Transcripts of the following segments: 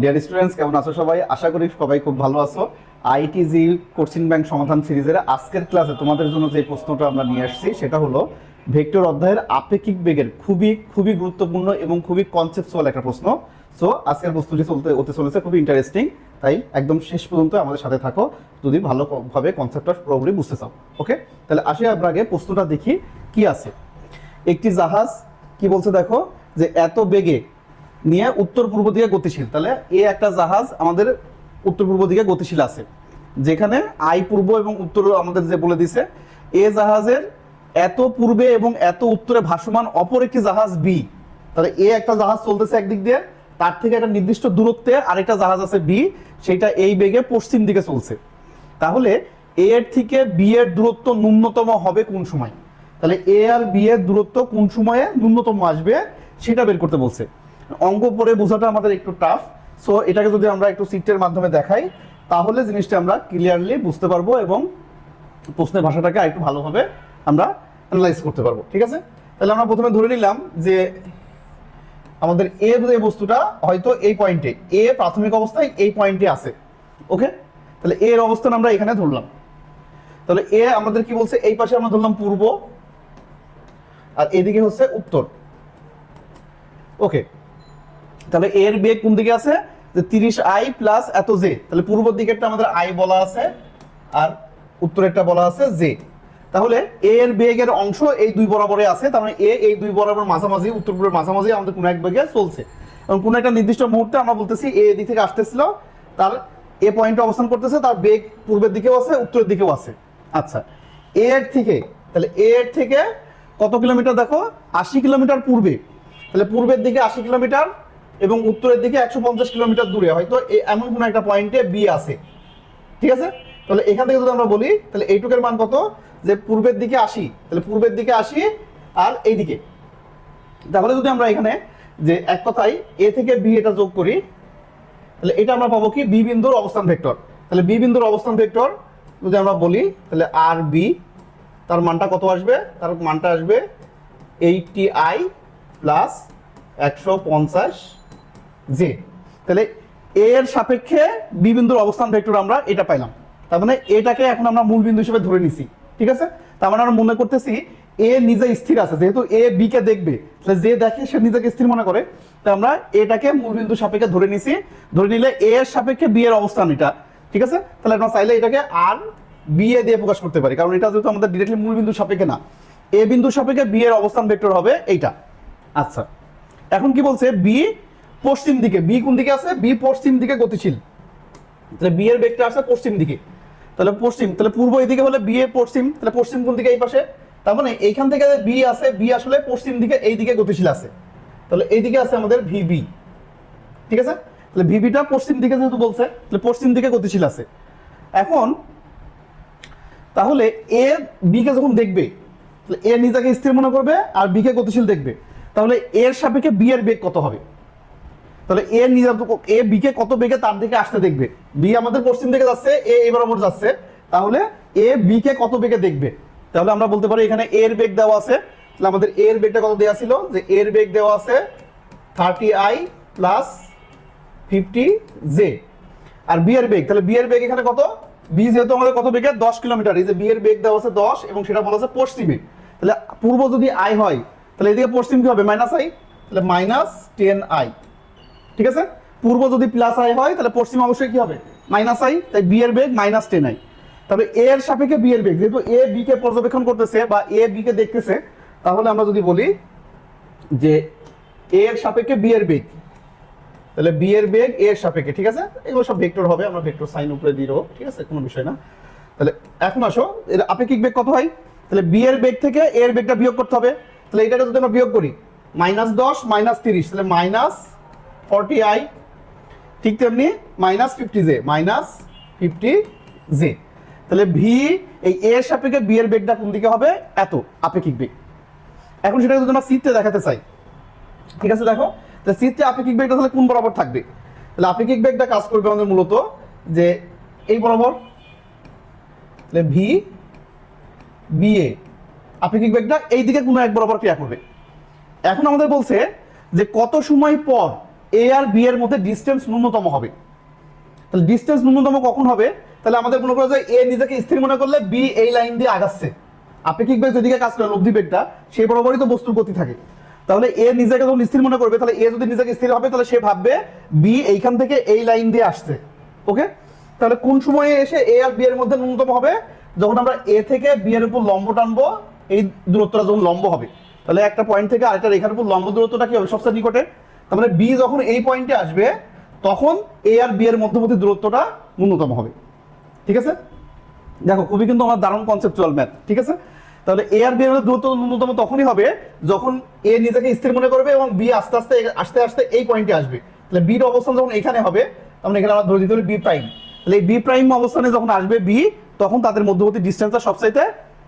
Dear students কেমন আছো সবাই? আশা করি সবাই খুব ভালো আছো। আইটিজি কোচিং ব্যাংক সমাধান সিরিজের আজকের ক্লাসে তোমাদের জন্য যে প্রশ্নটা আমরা নিয়ে আসছি, সেটা হলো ভেক্টর অধ্যায়ের আপেক্ষিক বেগের খুবই খুবই গুরুত্বপূর্ণ এবং খুবই কনসেপচুয়াল একটা প্রশ্ন। সো আজকের প্রশ্নটি চলতে, হতে চলেছে খুবই ইন্টারেস্টিং তাই একদম শেষ পর্যন্ত আমাদের সাথে থাকো। যদি ভালোভাবে কনসেপ্টটা পুরোপুরি বুঝতে চাও ওকে তাহলে আসি আমরা আগে প্রশ্নটা দেখি, কি আছে? একটি জাহাজ, কি বলছে দেখো? যে এত বেগে নিয়ে উত্তর পূর্ব দিকে গতিশীল। তাহলে এ একটা জাহাজ আমাদের উত্তর পূর্ব দিকে গতিশীল আছে। যেখানে আই পূর্ব এবং উত্তর আমাদের যে বলে দিছে, এ জাহাজের এত পূর্বে এবং এত উত্তরে ভাসমান অপর একটি জাহাজ বি। তাহলে এ একটা জাহাজ চলতেছে একদিক দিয়ে, তার থেকে একটা নির্দিষ্ট দূরত্বে আরেকটা জাহাজ আছে বি, সেটা এই বেগে পশ্চিম দিকে চলছে। তাহলে এ এর থেকে বি এর দূরত্ব ন্যূনতম হবে কোন সময়? তাহলে এ আর বি এর দূরত্ব কোন সময়ে ন্যূনতম আসবে, সেটা বের করতে বলছে। অঙ্ক পরে বোঝাটা আমাদের একটু টাফ সো এটাকে যদি আমরা একটু সিটের মাধ্যমে দেখাই, তাহলে জিনিসটা আমরা ক্লিয়ারলি বুঝতে পারব এবং প্রশ্নের ভাষাটাকে আরেকটু ভালোভাবে আমরা অ্যানালাইজ করতে পারব, ঠিক আছে? তাহলে আমরা প্রথমে ধরে নিলাম যে আমাদের এ যে বস্তুটা হয়তো এই পয়েন্টে এ প্রাথমিক অবস্থায় এই পয়েন্টে আছে ওকে তাহলে এ এর অবস্থান আমরা এখানে ধরলাম। তাহলে এ আমাদের কি বলছে? এই পাশে আমরা ধরলাম পূর্ব, আর এদিকে হচ্ছে উত্তর ওকে তাহলে এর বেগ কোন দিকে আছে? যে তিরিশ আই প্লাস এত জে তাহলে পূর্ব দিকেরটা আমাদের আই বলা আছে, আর উত্তরেরটা বলা আছে জে তাহলে এ এর বেগের অংশ এই দুই বরাবরে আছে, তার মানে এ এই দুই বরাবর মাঝামাঝি, উত্তর পূর্বের মাঝামাঝি, আমাদের কোনো এক বেগে চলছে। এবং কোনো একটা নির্দিষ্ট মুহূর্তে আমরা বলতেছি এ দিক থেকে আসতেছিল, তার এ পয়েন্টে অবস্থান করতেছে, তার বেগ পূর্বের দিকেও আছে, উত্তরের দিকেও আছে। আচ্ছা এ এর থেকে, তাহলে এ এর থেকে কত কিলোমিটার দেখো? আশি কিলোমিটার পূর্বে। তাহলে পূর্বের দিকে আশি কিলোমিটার এবং উত্তরের দিকে একশো পঞ্চাশ কিলোমিটার দূরে, হয়তো এমন কোনো একটা পয়েন্টে বি আছে। ঠিক আছে? তাহলে এখান থেকে যদি আমরা বলি, তাহলে এইটুকের মান কত? যে পূর্বের দিকে আসি তাহলে পূর্বের দিকে আসি আর এইদিকে। তাহলে যদি আমরা এখানে যে এক কথায় এ থেকে বি এটা যোগ করি, তাহলে এটা আমরা পাবো কি? বি বিন্দুর অবস্থান ভেক্টর। তাহলে বি বিন্দুর অবস্থান ভেক্টর যদি আমরা বলি, তাহলে আর বি তার মানটা কত আসবে? তার মানটা আসবে এইটটি আই প্লাস একশো পঞ্চাশ জে। তাহলে এ এর সাপেক্ষে বি বিন্দুর অবস্থান ভেক্টর আমরা এটা পাইলাম। তার মানে এটাকে এখন আমরা মূল বিন্দু হিসেবে ধরে নিছি। ঠিক আছে? তার মানে আমরা মনে করতেছি এ নিজে স্থির আছে। যেহেতু এ বি কে দেখবে, তাহলে যে দেখে সে নিজেকে স্থির মনে করে তাই আমরা এটাকে মূল বিন্দু সাপেক্ষে ধরে নিছি। ধরে নিলে এ এর সাপেক্ষে বি এর অবস্থান এটা। ঠিক আছে? তাহলে আমরা চাইলে এটাকে আর বি এ দিয়ে প্রকাশ করতে পারি। কারণ এটা যেহেতু আমাদের ডিরেক্টলি মূল বিন্দু সাপেক্ষে না। এ বিন্দু সাপেক্ষে বি এর অবস্থান ভেক্টর হবে এইটা। আচ্ছা। এখন কি বলছে? বি পশ্চিম দিকে, বি কোন দিকে আছে? বি পশ্চিম দিকে গতিশীল। তাহলে বি এর বেগটা আছে পশ্চিম দিকে। তাহলে পশ্চিম, তাহলে পূর্ব এদিকে হলে বি এর পশ্চিম, তাহলে পশ্চিম কোন দিকে এই পাশে? তার মানে এইখান থেকে বি আছে, বি আসলে পশ্চিম দিকে, এই দিকে গতিশীল আছে। তাহলে এইদিকে আছে আমাদের ভিবি ঠিক আছে? তাহলে ভিবিটা পশ্চিম দিকে যেহেতু বলছে, তাহলে পশ্চিম দিকে গতিশীল আছে। এখন, তাহলে এ বি কে যখন দেখবে, তাহলে এ নিজেকে স্থির মনে করবে আর বি কে গতিশীল দেখবে। তাহলে এর সাপেক্ষে বি এর বেগ কত হবে? তাহলে এ নিজের এ বি কে কত বেগে তার দিকে আসতে দেখবে? বি আমাদের পশ্চিম দিকে যাচ্ছে এ এই বরাবর যাচ্ছে। তাহলে এ বি কে কত বেগে দেখবে? তাহলে আমরা বলতে পারি এখানে এর বেগ দেওয়া আছে। তাহলে আমাদের এর বেগটা কত দেওয়া ছিল? যে এর বেগ দেওয়া আছে thirty i plus fifty j R B এর বেগ, তাহলে বি এর বেগ এখানে কত? বি যেহেতু আমাদের কত বেগে? দশ কিলোমিটার। এই যে বি এর বেগ দেওয়া আছে দশ এবং সেটা বলা আছে পশ্চিমে। তাহলে পূর্ব যদি আই হয়, তাহলে এদিকে পশ্চিম কি হবে? মাইনাস আই তাহলে মাইনাস টেন আই ঠিক আছে? পূর্ব যদি প্লাস আই হয়, তাহলে পশ্চিম অবশ্যই কি হবে? মাইনাস আই তাই বি এর বেগ মাইনাস টেন আই তবে এ এর সাপেক্ষে বি এর বেগ, যেহেতু এ বি কে পর্যবেক্ষণ করতেছে বা এ বি কে দেখতেছে, তাহলে আমরা যদি বলি যে এ এর সাপেক্ষে বি এর বেগ, তাহলে বি এর বেগ এ এর সাপেক্ষে, ঠিক আছে? এগুলো সব ভেক্টর হবে, আমরা ভেক্টর সাইন উপরে দিয়ে দেবো, ঠিক আছে? কোনো বিষয় না। তাহলে এখন আসো, এর আপেক্ষিক বেগ কত হয়? তাহলে বি এর বেগ থেকে এ এর বেগটা বিয়োগ করতে হবে। তাহলে এটাকে যদি আমরা বিয়োগ করি মাইনাস দশ মাইনাস তিরিশ, তাহলে মাইনাস ফর্টি আই, ঠিক তেমনি minus fifty j minus fifty j তাহলে ভি এই এর সাপেক্ষে বি এর বেগটা কোন দিকে হবে? এত, আপেক্ষিক বেগ। এখন সেটা যদি আমরা সিতে দেখাতে চাই, ঠিক আছে দেখো? তাহলে সিতে আপেক্ষিক বেগটা তাহলে কোন বরাবর থাকবে? তাহলে আপেক্ষিক বেগটা কাজ করবে আমাদের মূলত যে এই বরাবর, তাহলে ভি বি এ আপেক্ষিক বেগটা এই দিকে কোনো এক বরাবর ক্রিয়া করবে। এখন আমাদের বলছে যে কত সময় পর এ আর বি এর মধ্যে ডিস্টেন্স ন্যূনতম হবে। তাহলে ডিস্টেন্স ন্যূনতম কখন হবে? তাহলে আমাদের মনে করা যায় এ নিজেকে স্থির মনে করলে বি এই লাইন দিয়ে আগাচ্ছে। আপেক্ষিক বেগ যেদিকে কাজ করে লব্ধি বেগটা সেই বরাবরই তো বস্তুর গতি থাকে। তাহলে এ নিজেকে যখন স্থির মনে করবে, তাহলে এ যদি নিজেকে স্থির হবে, তাহলে সে ভাববে বি এইখান থেকে এই লাইন দিয়ে আসছে। ওকে তাহলে কোন সময়ে এসে এ আর বি এর মধ্যে ন্যূনতম হবে? যখন আমরা এ থেকে বি এর উপর লম্ব টানবো, এই দূরত্বটা যখন লম্ব হবে। তাহলে একটা পয়েন্ট থেকে আরেকটা রেখার উপর লম্ব দূরত্বটা কি হবে? সবচেয়ে নিকটে। তার মানে বি যখন এই পয়েন্টে আসবে, তখন এ আর বি এর মধ্যবর্তী দূরত্বটা ন্যূনতম হবে। ঠিক আছে? দেখো, খুবই কিন্তু আমার দারুণ কনসেপচুয়াল ম্যাথ ঠিক আছে? তাহলে এ আর বি এর দূরত্ব ন্যূনতম তখনই হবে যখন এ নিজেকে স্থির মনে করবে এবং বি আস্তে আস্তে আস্তে আস্তে এই পয়েন্টে আসবে। তাহলে বির অবস্থান যখন এখানে হবে তখন এখানে আমরা ধরে দিতে হবে বি প্রাইম তাহলে বি প্রাইম অবস্থানে যখন আসবে বি তখন তাদের মধ্যবর্তী ডিস্টেন্সটা সবচাইতে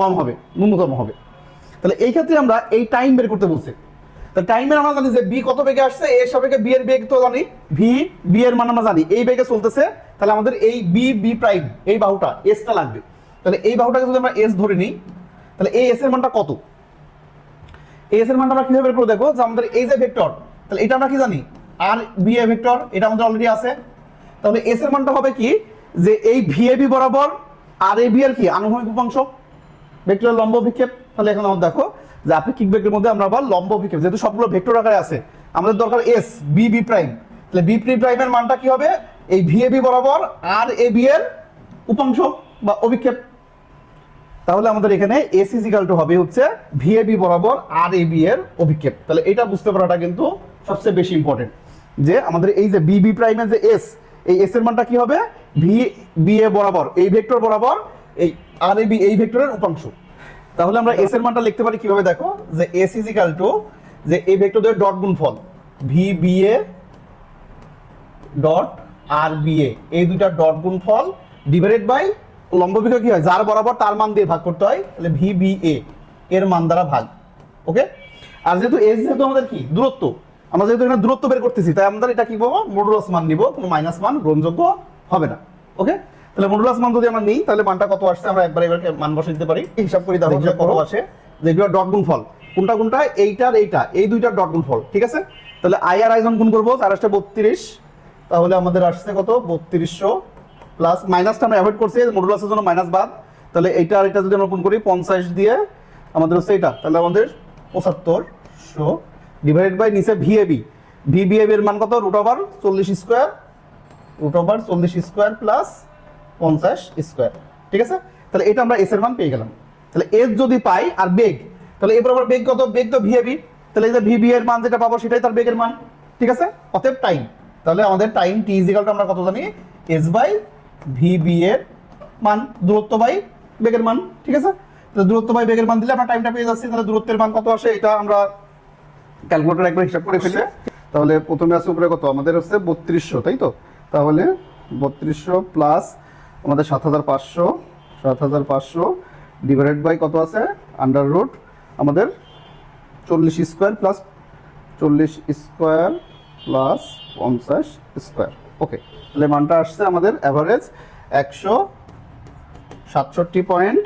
কম হবে, ন্যূনতম হবে। তাহলে এই ক্ষেত্রে আমরা এই টাইম বের করতে বলছি। তা টাইমের আমরা জানি যে বি কত বেগে আসছে? এর সাপেক্ষে বি এর বেগ তো জানি। ভি বি এর মান আমরা জানি। এই বেগে চলতেছে, তাহলে আমাদের এই বি বি প্রাইম এই বাহুটা এসটা লাগবে। তাহলে এই বাহুটাকে যদি আমরা এস ধরে নিই, তাহলে এই এস এর মানটা কত? এস এর মানটা আমরা কীভাবে দেখো, যে আমাদের এই যে ভেক্টর তাহলে এটা আমরা কি জানি? আর বি এ ভেক্টর এটা আমাদের অলরেডি আছে। তাহলে এস এর মানটা হবে কি? যে এই ভি এ বি বরাবর, আর এ বি এর কি? আনুভূমিক উপাংশ ভেক্টরের লম্ব বিক্ষেপ। তাহলে এখন আমরা দেখো যে আপেক্ষিক বেগের মধ্যে আমরা আবার লম্ব বিক্ষেপ যেহেতু সবগুলো ভেক্টর আকারে আছে, আমাদের দরকার এস বি বি প্রাইম তাহলে বি প্রি প্রাইমের মানটা কি হবে? এই ভি এ বি বরাবর আর এ বি এর উপাংশ বা অভিক্ষেপ। তাহলে আমাদের এখানে এস ইজিক্যাল টু হবে হচ্ছে ভি এ বি বরাবর আর এ বি এর অভিক্ষেপ। তাহলে এটা বুঝতে পারাটা কিন্তু সবচেয়ে বেশি ইম্পর্টেন্ট যে আমাদের এই যে বি বি প্রাইমের যে এস এই এস এর মানটা কি হবে? ভি বি এ বরাবর, এই ভেক্টর বরাবর, এই আর এ বি এই ভেক্টরের উপাংশ। তাহলে আমরা এস এর মানটা লিখতে পারি কীভাবে দেখো? যে এস ইজিক্যাল টু যে এই ভেক্টরদের ডট গুণফল V B A dot R B A এই দুইটা ডট গুণফল ডিভাইডেড বাই লম্ব বিঘা কি হয়? যার বরাবর তার মান দিয়ে ভাগ করতে হয়, তাহলে ভি বি এ এর মান দ্বারা ভাগ। ওকে? আর যেহেতু এস যেহেতু আমাদের কি? দূরত্ব। আমরা যেহেতু এখানে দূরত্ব বের করতেছি, তাই আমাদের এটা কি পাবো মডুলাস মান নিব, কোনো মাইনাস মান গ্রহণযোগ্য হবে না। ওকে? তাহলে মডুলাস মান যদি আমরা নিই তাহলে মানটা কত আসছে? আমরা একবার এবার মান বসে দিতে পারি। হিসাব করি তাহলে কত আসে। যে এগুলো ডট গুণফল কোনটা কোনটা? এইটার এইটা। এই দুইটার ডট গুণফল ঠিক আছে? তাহলে আই আর আইজন গুণ করব তার আসছে বত্রিশ। তাহলে আমাদের আসছে কত? বত্রিশশো প্লাস মাইনাসটা আমরা অ্যাভয়েড করছি মডুলাসের জন্য মাইনাস বাদ। তাহলে এইটা আর এটা যদি আমরা গুণ করি পঞ্চাশ দিয়ে আমাদের হচ্ছে এটা তাহলে আমাদের পঁচাত্তরশো ডিভাইডেড বাই নিচে ভিএবি ভিবিএবি এর মান কত? রুট ওভার চল্লিশ স্কোয়ার রুট ওভার চল্লিশ স্কোয়ার প্লাস পঞ্চাশ স্কোয়ার। ঠিক আছে? তাহলে এটা আমরা এস এর মান পেয়ে গেলাম। তাহলে এস যদি পাই আর বেগ, তাহলে এবার আবার বেগ কত? বেগ তো ভিএবি তাহলে এই যে ভিবি এর মান যেটা পাবো, সেটাই তার বেগের মান। ঠিক আছে? অতএব টাইম তাহলে আমাদের টাইম টি ইজিক্যালটা আমরা কত জানি? এস বাই ভিবি এর মান, দূরত্ব বাই বেগের মান। ঠিক আছে? তাহলে দূরত্ব বাই বেগের মান দিলে আমরা টাইমটা পেয়ে যাচ্ছি। তাহলে দূরত্বের মান কত আসে? এটা আমরা ক্যালকুলেটর একবার হিসাব করে ফেলি তাহলে প্রথমে আছে উপরে কত? আমাদের হচ্ছে বত্রিশশো, তাই তো? তাহলে বত্রিশশো প্লাস আমাদের সাত হাজার পাঁচশো, সাত হাজার পাঁচশো ডিভাইডেড বাই কত আছে? আন্ডার রুট আমাদের চল্লিশ স্কোয়ার প্লাস চল্লিশ স্কোয়ার প্লাস পঞ্চাশ স্কোয়ার ওকে তাহলে মানটা আসছে আমাদের অ্যাভারেজ একশো সাতষট্টি point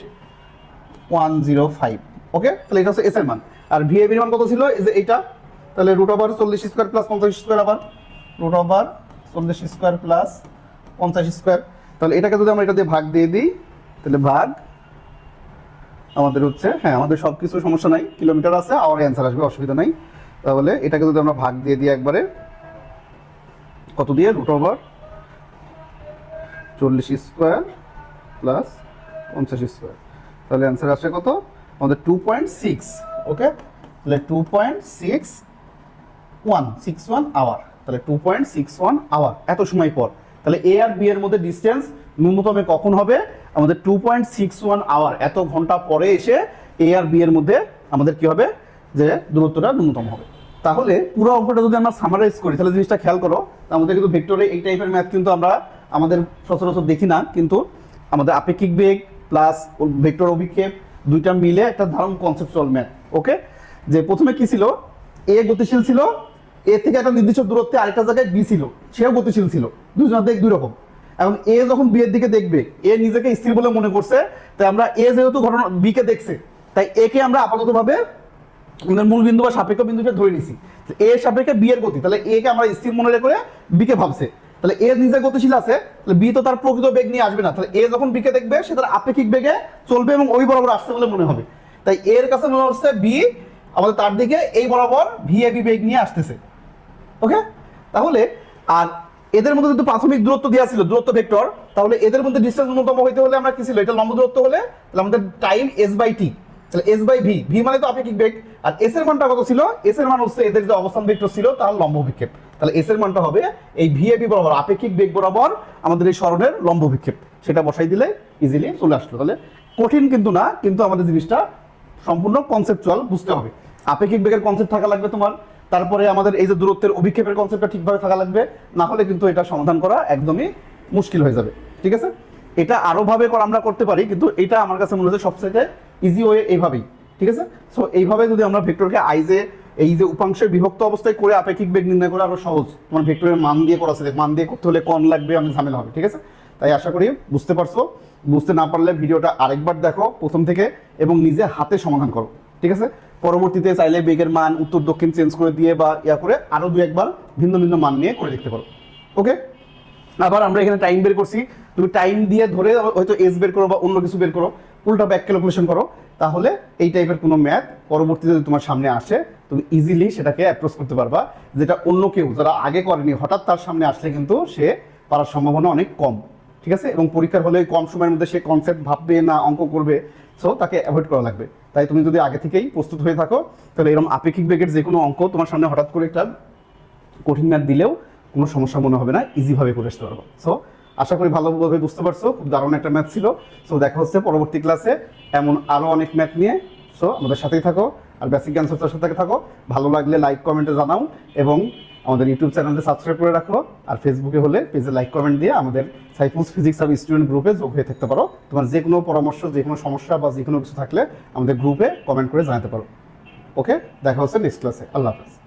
one zero five okay তাহলে এটা হচ্ছে এস এর মান। আর ভিএবির মান কত ছিল? যে এইটা। তাহলে রুট ওভার চল্লিশ স্কোয়ার প্লাস পঞ্চাশ স্কোয়ার আবার। রুট ওভার চল্লিশ স্কোয়ার প্লাস পঞ্চাশ স্কোয়ার তাহলে এটাকে যদি আমরা এটা দিয়ে ভাগ দিয়ে দিই, তাহলে ভাগ আমাদের হচ্ছে হ্যাঁ আমাদের সব কিছু সমস্যা নাই, কিলোমিটার আছে আওয়ার অ্যান্সার আসবে, অসুবিধা নাই। তাহলে এটাকে যদি আমরা ভাগ দিয়ে দিই একবারে, কত দিয়ে? রুট ওভার চল্লিশ স্কোয়ার প্লাস পঞ্চাশ স্কোয়ার তাহলে অ্যান্সার আসে কত? আমাদের টু পয়েন্ট সিক্স ওকে তাহলে two point six one six one hour তাহলে two point six one hour এত সময় পর। তাহলে এ আর বি এর মধ্যে ডিস্টেন্স ন্যূনতমে কখন হবে? আমাদের two point six one hour এত ঘণ্টা পরে এসে এ আর বি এর মধ্যে আমাদের কি হবে? যে দূরত্বটা ন্যূনতম হবে। তাহলে পুরো অঙ্কটা যদি আমরা সামারাইজ করি, তাহলে জিনিসটা খেয়াল করো, আমাদের কিন্তু ভেক্টরে এই টাইপের ম্যাথ কিন্তু আমরা আমাদের সচরাচর দেখি না, কিন্তু আমাদের আপেক্ষিক বেগ প্লাস ভেক্টর অভিক্ষেপ দুইটা মিলে একটা ধারণ কনসেপচুয়াল ম্যাথ ওকে যে প্রথমে কি ছিল? এ গতিশীল ছিল এ থেকে একটা নির্দিষ্ট দূরত্বে আরেকটা জায়গায় বি ছিল। সেও গতিশীল ছিল। দুজনের দিক দুই রকম। এখন এ যখন বিয়ের দিকে দেখবে, এ নিজেকে স্থির বলে মনে করছে, তাই আমরা এ যেহেতু ঘটনা বি কে দেখছে, তাই এ কে আমরা আপাততভাবে আমাদের মূল বিন্দু বা সাপেক্ষ বিন্দুটা ধরে নিছি। এ সাপেক্ষে বি এর গতি, তাহলে এ কে আমরা স্থির মনে রেখে বি কে ভাবছে। তাহলে এ নিজে গতিশীল আছে, তাহলে বি তো তার প্রকৃত বেগ নিয়ে আসবে না। তাহলে এ যখন বি কে দেখবে, সে তার আপেক্ষিক বেগে চলবে এবং ওই বরাবর আসছে বলে মনে হবে। তাই এর কাছে মনে হচ্ছে বি আমাদের তার দিকে এই বরাবর ভি এ বি বেগ নিয়ে আসতেছে। ওকে তাহলে আর এদের মধ্যে যদি প্রাথমিক দূরত্ব দেওয়া ছিল, দূরত্ব ভেক্টর, তাহলে এদের মধ্যে ডিস্টেন্স ন্যূনতম হইতে হলে আমরা কি ছিল? এটা লম্ব দূরত্ব হলে, তাহলে আমাদের টাইম এস বাই টি তাহলে এস বাই ভি ভি মানে তো আপেক্ষিক বেগ আর এস এর মানটা কত ছিল? এস এর মান হচ্ছে এদের যে অবস্থান ভেক্টর ছিল, তার লম্ব বিক্ষেপ। তাহলে এস এর মানটা হবে এই ভি এ বি বরাবর, আপেক্ষিক বেগ বরাবর আমাদের এই স্মরণের লম্ব বিক্ষেপ। সেটা বসাই দিলে ইজিলি চলে আসলো। তাহলে কঠিন কিন্তু না, কিন্তু আমাদের জিনিসটা সম্পূর্ণ কনসেপচুয়াল বুঝতে হবে। আপেক্ষিক বেগের কনসেপ্ট থাকা লাগবে তোমার। তারপরে আমাদের এই যে দূরত্বের অভিক্ষেপের কনসেপ্টটা ঠিকভাবে থাকা লাগবে, না হলে কিন্তু এটা সমাধান করা একদমই মুশকিল হয়ে যাবে। ঠিক আছে? এটা আরও ভাবে আমরা করতে পারি, কিন্তু এটা আমার কাছে মনে হচ্ছে সবচেয়ে ইজি ওয়ে এইভাবেই। ঠিক আছে? সো এইভাবে যদি আমরা ভেক্টরকে আইজে এই যে উপাংশের বিভক্ত অবস্থায় করে আপেক্ষিক বেগ নির্ণয় করা আরও সহজ। তোমার ভেক্টরের মান দিয়ে করা আছে। মান দিয়ে করতে হলে কন লাগবে অনেক ঝামেলা হবে। ঠিক আছে? তাই আশা করি বুঝতে পারছ। বুঝতে না পারলে ভিডিওটা আরেকবার দেখো প্রথম থেকে, এবং নিজে হাতে সমাধান করো। ঠিক আছে? পরবর্তীতে চাইলে বেগের মান উত্তর, দক্ষিণ চেঞ্জ করে দিয়ে বা ইয়া করে আরও দু একবার ভিন্ন ভিন্ন মান নিয়ে করে দেখতে পারো। ওকে আবার আমরা এখানে টাইম বের করছি। তুমি টাইম দিয়ে ধরে হয়তো এস বের করো বা অন্য কিছু বের করো। উল্টা ব্যাক ক্যালকুলেশন করো। তাহলে এই টাইপের কোনো ম্যাথ পরবর্তীতে যদি তোমার সামনে আসে, তুমি ইজিলি সেটাকে অ্যাপ্রোচ করতে পারবা, যেটা অন্য কেউ, যারা আগে করেনি, হঠাৎ তার সামনে আসলে কিন্তু সে পারার সম্ভাবনা অনেক কম। ঠিক আছে? এবং পরীক্ষার হলে কম সময়ের মধ্যে সে কনসেপ্ট ভাববে না, অঙ্ক করবে। সো তাকে অ্যাভয়েড করা লাগবে। তাই তুমি যদি আগে থেকেই প্রস্তুত হয়ে থাকো, তাহলে এরকম আপেক্ষিক বেগের যে কোনো অঙ্ক তোমার সামনে হঠাৎ করে একটা কঠিন ম্যাথ দিলেও কোনো সমস্যা মনে হবে না ইজিভাবে করে আসতে পারব। সো আশা করি ভালোভাবে বুঝতে পারছ, খুব দারুণ একটা ম্যাথ ছিল। সো দেখা হচ্ছে পরবর্তী ক্লাসে এমন আরও অনেক ম্যাথ নিয়ে। সো আমাদের সাথেই থাকো, আর বেসিক জ্ঞান চর্চার সাথে থাকো। ভালো লাগলে লাইক কমেন্টে জানাও এবং আমাদের ইউটিউব চ্যানেলে সাবস্ক্রাইব করে রাখো। আর ফেসবুকে হলে পেজে লাইক কমেন্ট দিয়ে আমাদের সাইফুলস ফিজিক্স আর স্টুডেন্ট গ্রুপে যোগ হয়ে থাকতে পারো। তোমার যে কোনো পরামর্শ, যে কোনো সমস্যা বা যে কোনো কিছু থাকলে আমাদের গ্রুপে কমেন্ট করে জানাতে পারো। ওকে দেখা হচ্ছে নেক্সট ক্লাসে আল্লাহ হাফেজ।